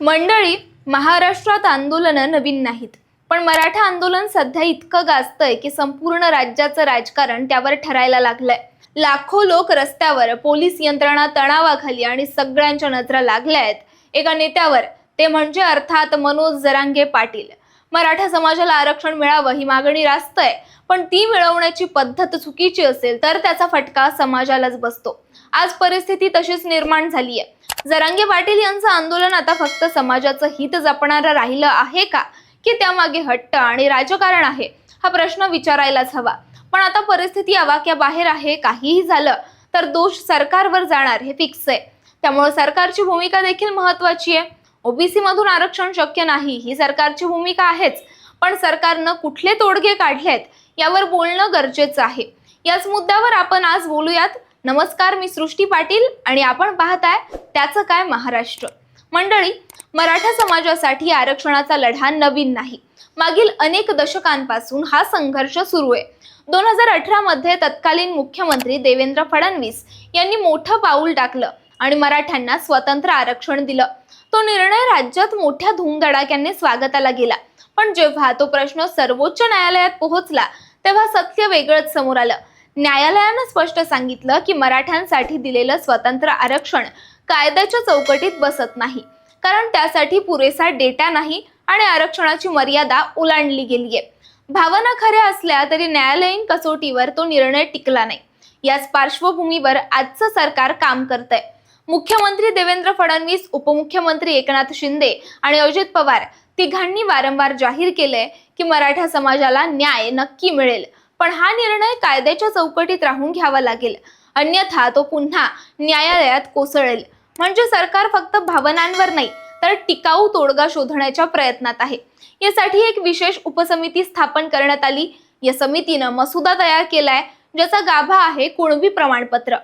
मंडळी महाराष्ट्रात आंदोलनं नवीन नाहीत. पण मराठा आंदोलन सध्या इतकं गाजतंय की संपूर्ण राज्याचं राजकारण त्यावर ठरायला लागलंय. लाखो लोक रस्त्यावर पोलीस यंत्रणा तणावाखाली आणि सगळ्यांच्या नजरा लागल्या आहेत एका नेत्यावर ते म्हणजे अर्थात मनोज जरांगे पाटील. मराठा समाजाला आरक्षण मिळावं ही मागणी रास्त आहे. पण ती मिळवण्याची पद्धत चुकीची असेल तर त्याचा फटका समाजालाच बसतो. आज परिस्थिती तशीच निर्माण झाली आहे जरांगे पाटील यांचं आंदोलन आता फक्त समाजाचं हित जपणारं राहिलं आहे का? की त्यामागे हट्ट आणि राजकारण आहे? हा प्रश्न विचारायलाच हवा. पण आता परिस्थिती आवाक्याबाहेर आहे काहीही झालं तर दोष सरकारवर जाणार हे फिक्स आहे. त्यामुळे सरकारची भूमिका देखील महत्वाची आहे. ओबीसी मधून आरक्षण शक्य नाही ही सरकारची भूमिका आहेच. पण सरकारनं कुठले तोडगे काढलेत यावर बोलणं गरजेचं आहे. याच मुद्द्यावर आपण आज बोलूयात. नमस्कार मी सृष्टी पाटील आणि आपण पाहताय त्याचं काय महाराष्ट्र. मंडळी मराठा समाजासाठी आरक्षणाचा लढा नवीन नाही. मागील अनेक दशकांपासून हा संघर्ष सुरू आहे. दोन हजार अठरामध्ये तत्कालीन मुख्यमंत्री देवेंद्र फडणवीस यांनी मोठं पाऊल टाकलं. आणि मराठ्यांना स्वतंत्र आरक्षण दिलं. तो निर्णय राज्यात मोठ्या धूमधडाक्याने स्वागताला गेला. पण जेव्हा तो प्रश्न सर्वोच्च न्यायालयात पोहोचला तेव्हा सत्य वेगळंच समोर आलं. न्यायालयानं स्पष्ट सांगितलं की मराठ्यांसाठी दिलेलं स्वतंत्र आरक्षण कायद्याच्या चौकटीत बसत नाही. कारण त्यासाठी पुरेसा डेटा नाही आणि आरक्षणाची मर्यादा ओलांडली गेलीये. भावना खऱ्या असल्या तरी न्यायालयीन कसोटीवर तो निर्णय टिकला नाही. याच पार्श्वभूमीवर आजचं सरकार काम करतंय. मुख्यमंत्री देवेंद्र फडणवीस उपमुख्यमंत्री एकनाथ शिंदे आणि अजित पवार तिघांनी वारंवार जाहीर केलंय की मराठा समाजाला न्याय नक्की मिळेल. पण हा निर्णय कायद्याच्या चौकटीत राहून घ्यावा लागेल. अन्यथा तो पुन्हा न्यायालयात कोसळेल. म्हणजे सरकार फक्त भावनांवर नाही तर टिकाऊ तोडगा शोधण्याच्या प्रयत्नात आहे. यासाठी एक विशेष उपसमिती स्थापन करण्यात आली. या समितीनं मसुदा तयार केलाय ज्याचा गाभा आहे कुणबी प्रमाणपत्र.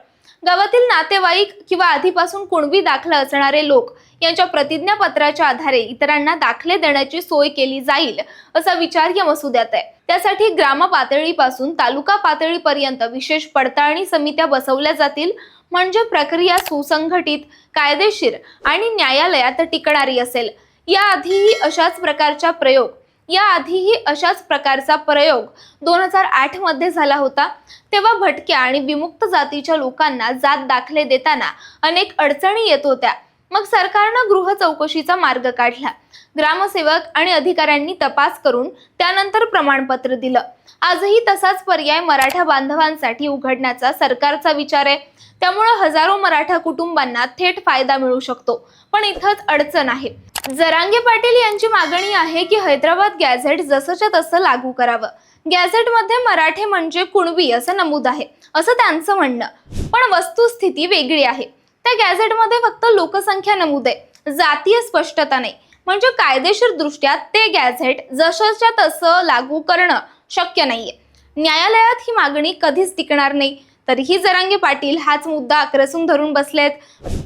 गावातील नातेवाईक किंवा आधीपासून कुणबी दाखला असणारे लोक यांच्या प्रतिज्ञापत्राच्या आधारे इतरांना दाखले देण्याची सोय केली जाईल असा विचार या मसुद्यात आहे. त्यासाठी ग्राम पातळीपासून तालुका पातळीपर्यंत विशेष पडताळणी समित्या बसवल्या जातील म्हणजे प्रक्रिया सुसंघटित कायदेशीर आणि न्यायालयात टिकणारी असेल. याआधीही अशाच प्रकारचा प्रयोग याआधीही अशाच प्रकारचा प्रयोग दोन हजार आठमध्ये झाला होता. तेव्हा भटक्या आणि विमुक्त जातीच्या लोकांना जात दाखले देताना अनेक अडचणी येत होत्या. मग सरकारनं गृह चौकशीचा मार्ग काढला. ग्रामसेवक आणि अधिकाऱ्यांनी तपास करून त्यानंतर प्रमाणपत्र दिलं. आजही तसाच पर्याय मराठा बांधवांसाठी उघडण्याचा सरकारचा विचार आहे. त्यामुळे हजारो मराठा कुटुंबांना थेट फायदा मिळू शकतो. पण इथंच अडचण आहे. जरांगे पाटील यांची मागणी आहे की हैदराबाद गॅझेट जसंच्या तसं लागू करावं. गॅझेटमध्ये मराठे म्हणजे कुणबी असं नमूद आहे असं त्यांचं म्हणणं. पण वस्तुस्थिती वेगळी आहे. त्या गॅझेटमध्ये फक्त लोकसंख्या नमूद. आहे जातीय स्पष्टता नाही. म्हणजे कायदेशीर दृष्ट्या ते गॅझेट जसंच्या तसं लागू करणं शक्य नाहीये. न्यायालयात ही मागणी कधीच टिकणार नाही. तरीही जरांगे पाटील हाच मुद्दा आक्रसून धरून बसलेत.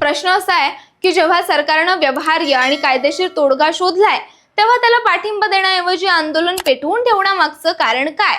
प्रश्न असा आहे की जेव्हा सरकारनं व्यवहार्य आणि कायदेशीर तोडगा शोधलाय तेव्हा त्याला पाठिंबा देण्याऐवजी आंदोलन पेटवून ठेवण्यामागचं कारण काय?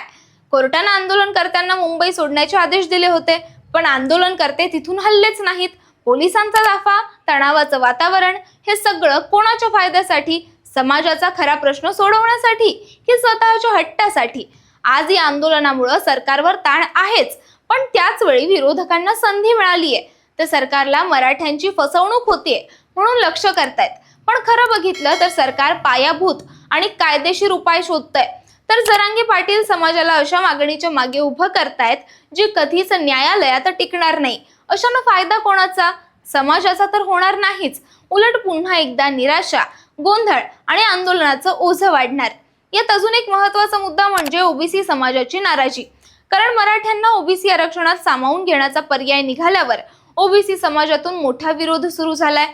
कोर्टानं करताना मुंबई सोडण्याचे आदेश दिले होते पण आंदोलनकर्ते तिथून हल्लेच नाहीत. पोलिसांचा दाफा तणावाचं वातावरण हे सगळं कोणाच्या फायद्यासाठी? समाजाचा खरा प्रश्न सोडवण्यासाठी की स्वतःच्या हट्टासाठी? आज या आंदोलनामुळं सरकारवर ताण आहेच पण त्याच वेळी विरोधकांना संधी मिळाली आहे तर सरकारला मराठ्यांची फसवणूक होतीये म्हणून लक्ष करतायत. पण खरं बघितलं तर सरकार पायाभूत आणि कायदेशीर उपाय शोधतंय. तर जरांगी पाटील समाजाला अशा मागणीच्या मागे उभं करतायत जी कधीच न्यायालयात टिकणार नाही. अशानं फायदा कोणाचा? समाजाचा तर होणार नाहीच. उलट पुन्हा एकदा निराशा गोंधळ आणि आंदोलनाचं ओझं वाढणार. यात अजून एक महत्त्वाचा मुद्दा म्हणजे ओबीसी समाजाची नाराजी. कारण मराठ्यांना ओबीसी आरक्षणात सामावून घेण्याचा पर्याय निघाल्यावर ओबीसी समाजातून मोठा विरोध सुरू झालाय.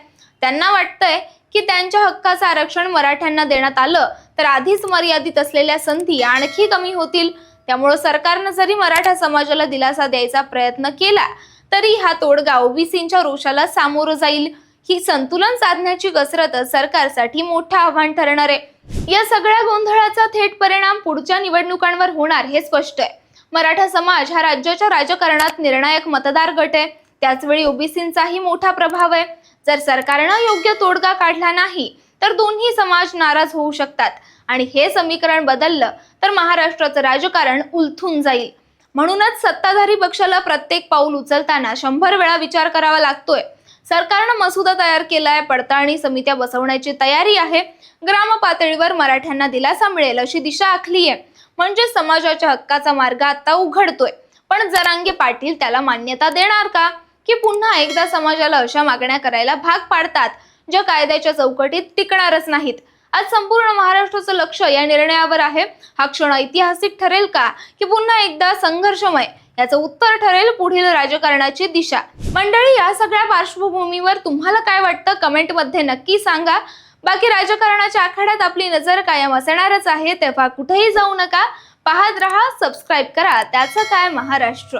त्यांना वाटतंय की त्यांच्या हक्काचं आरक्षण मराठ्यांना देण्यात आलं तर आधीच मर्यादित असलेल्या संधी आणखी कमी होतील. त्यामुळं सरकारनं जरी मराठा समाजाला दिलासा द्यायचा प्रयत्न केला तरी हा तोडगा ओबीसींच्या रोषाला सामोरं जाईल. ही संतुलन साधण्याची कसरत सरकारसाठी मोठं आव्हान ठरणार आहे. या सगळ्या गोंधळाचा थेट परिणाम पुढच्या निवडणुकांवर होणार हे स्पष्ट आहे. मराठा समाज हा राज्याच्या राजकारणात निर्णायक मतदार गट आहे. त्याचवेळी ओबीसींचाही मोठा प्रभाव आहे. जर सरकारनं योग्य तोडगा काढला नाही तर दोन्ही समाज नाराज होऊ शकतात. आणि हे समीकरण बदललं तर महाराष्ट्राचं राजकारण उलथून जाईल. म्हणूनच सत्ताधारी पक्षाला प्रत्येक पाऊल उचलताना शंभर वेळा विचार करावा लागतोय. सरकारनं मसुदा तयार केलाय पडताळणी समित्या बसवण्याची तयारी आहे. ग्राम पातळीवर मराठ्यांना दिलासा मिळेल अशी दिशा आखली आहे म्हणजे समाजाच्या हक्काचा मार्ग आता उघडतोय. पण जरांगे पाटील त्याला मान्यता देणार का? की पुन्हा एकदा समाजाला अशा मागण्या करायला भाग पाडतात ज्या कायद्याच्या चौकटीत टिकणारच नाहीत? आज संपूर्ण महाराष्ट्राचं लक्ष या निर्णयावर आहे. हा क्षण ऐतिहासिक ठरेल का? की पुन्हा एकदा संघर्षमय? याचं उत्तर ठरेल पुढील राजकारणाची दिशा. मंडळी या सगळ्या पार्श्वभूमीवर तुम्हाला काय वाटतं? कमेंटमध्ये नक्की सांगा. बाकी राजकारणाच्या आखाड्यात आपली नजर कायम असणारच आहे तेव्हा कुठेही जाऊ नका. पाहत रहा सबस्क्राईब करा. त्याचं काय? महाराष्ट्र.